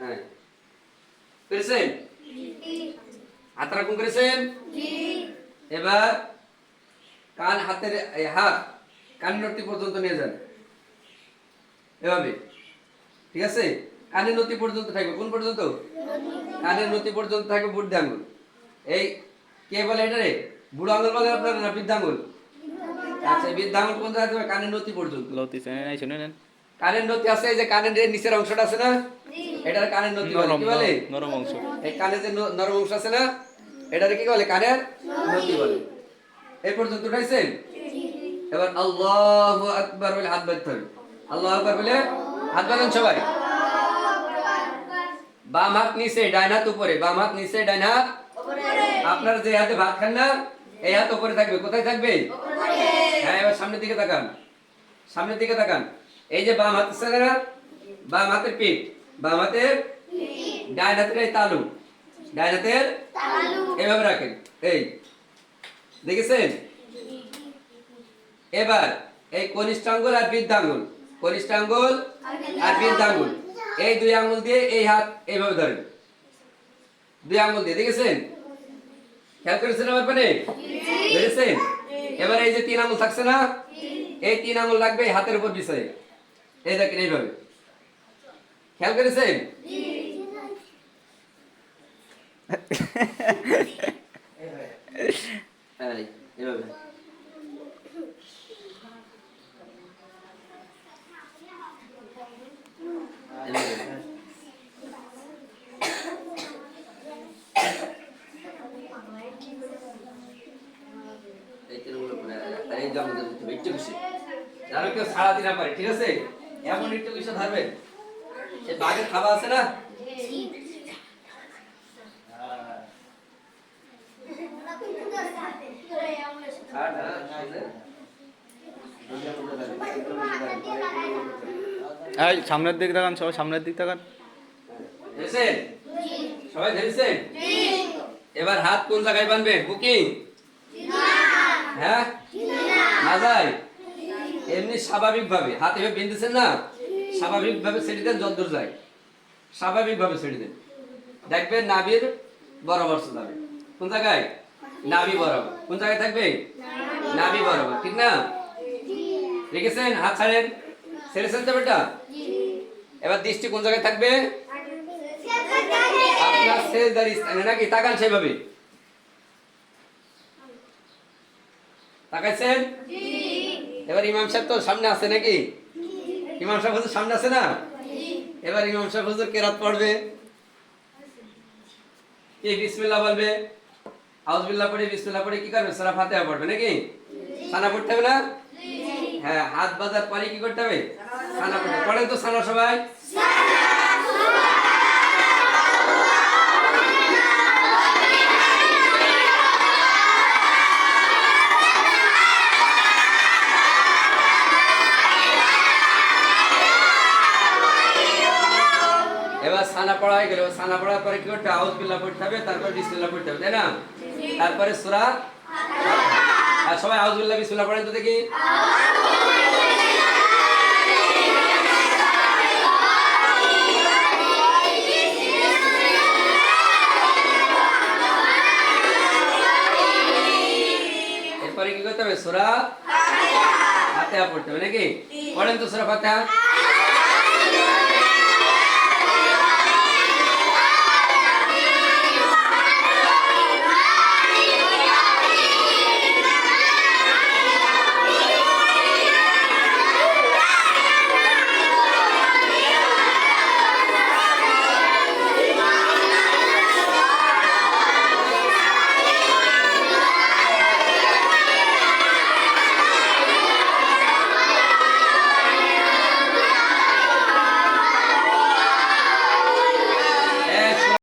হ্যাঁ। হাত এবার হাতের হাত পর্যন্ত নিয়ে যান। ঠিক আছে? কানের নতি পর্যন্ত থাকবে। কোন পর্যন্ত? কানের নতি পর্যন্ত থাকবে বুদ্ধ আঙ্গুল এই কে বলে এটা রে? বুড়ো আঙ্গুল বলে আপনারা না বৃদ্ধ আঙ্গুল আচ্ছা এই বৃদ্ধ আঙ্গুল পর্যন্ত কানের নতি পর্যন্ত। শুনে নেন। কানের নতি আছে যে কানের যে নিচের অংশটা আছে না? এটার কানের নতি বলে নরম কি বলে? নরম অংশ। এই কানের যে নরম অংশ আছে না এটারে কি বলে? কানের নতি বলে। এই পর্যন্ত উঠাইছেন? এবার আল্লাহু আকবার বলে হাত বাঁধতে হবে। আল্লাহু আকবার বলে হাত বাঁধেন সবাই। বাম হাত নিচে ডাইন হাত উপরে। বাম হাত নিচে ডাইন হাত আপনার যে হাতে ভাত খান না এই হাত উপরে থাকবে। কোথায় থাকবে? হ্যাঁ এবার সামনের দিকে তাকান। সামনের দিকে তাকান। এই যে বাম হাত আছে না বাম হাতের পিঠ বাম হাতের ডাইন হাতের এই তালু ডাইন হাতের এভাবে রাখেন এই দেখেছেন? এবার এই কনিষ্ঠ আঙ্গুল আর বৃদ্ধ আঙ্গুল কনিষ্ঠ আঙ্গুল আর বৃদ্ধ আঙ্গুল এই দুই আঙ্গুল দিয়ে এই হাত এইভাবে ধরেন দুই আঙ্গুল দিয়ে দেখেছেন? খেয়াল করেছেন আমার পানে? ধরেছেন? এবার এই যে তিন আঙ্গুল থাকছে না এই তিন আঙ্গুল লাগবে এই হাতের উপর বিছাই এই দেখেন এইভাবে খেয়াল করেছেন এই, এইভাবে। এই। যেন কেউ সারা দিন না পারে ঠিক আছে এমন একটু কিছু ধরবেন সে বাঘের খাবার আছে না? ছাড় না, ছাড়লে। এই সামনের দিক তাকান সবাই সামনের দিক তাকান। ধরেছেন সবাই ধরেছেন এবার হাত কোন জায়গায় বানবে? বুকিং? হ্যাঁ? না যায়? এমনি স্বাভাবিক ভাবে হাত এভাবে বেঁধেছেন না? স্বাভাবিক ভাবে ছেড়ে দেন যদ্দূর যায়। স্বাভাবিক ভাবে ছেড়ে দেন। দেখবেন নাভির বরাবর যাবে। কোন জায়গায়? নাভি বরাবর। কোন জায়গায় থাকবে? নাভি বরাবর। ঠিক না? রেখেছেন? হাত ছাড়েন। ছেড়েছেন তো বেটা? এবার দৃষ্টি কোন জায়গায় থাকবে? আপনার শেষদারি স্থানে নাকি? তাকান সেভাবে তাকাইছেন? এবার ইমাম সাহেব তো সামনে আছে নাকি? ইমাম সাহেব হুজুর সামনে আছে না? এবার ইমাম সাহেব হুজুর কেরাত পড়বে। কি বিসমিল্লাহ বলবে? আউজবিল্লাহ পড়ে বিসমিল্লাহ পড়ে কি করবে? সারা ফাতিহা পড়বে নাকি? সানা পড়তে হবে না? হ্যাঁ হাত বাজার পরে কি করতে হবে? সানা পড়তে পড়েন তো সানা সবাই। এবার সানা পড়া হয়ে গেল। সানা পড়ার পরে কি করতে হবে? আউজবিল্লাহ পড়তে হবে, তারপরে বিসমিল্লাহ পড়তে হবে, তাই না? তারপরে সূরা আর সবাই আউজবিল্লাহ বিসমিল্লাহ পড়েন তো দেখি। এরপরে কি করতে হবে? সূরা ফাতিহা পড়তে হবে নাকি? পড়েন তো সূরা ফাতিহা।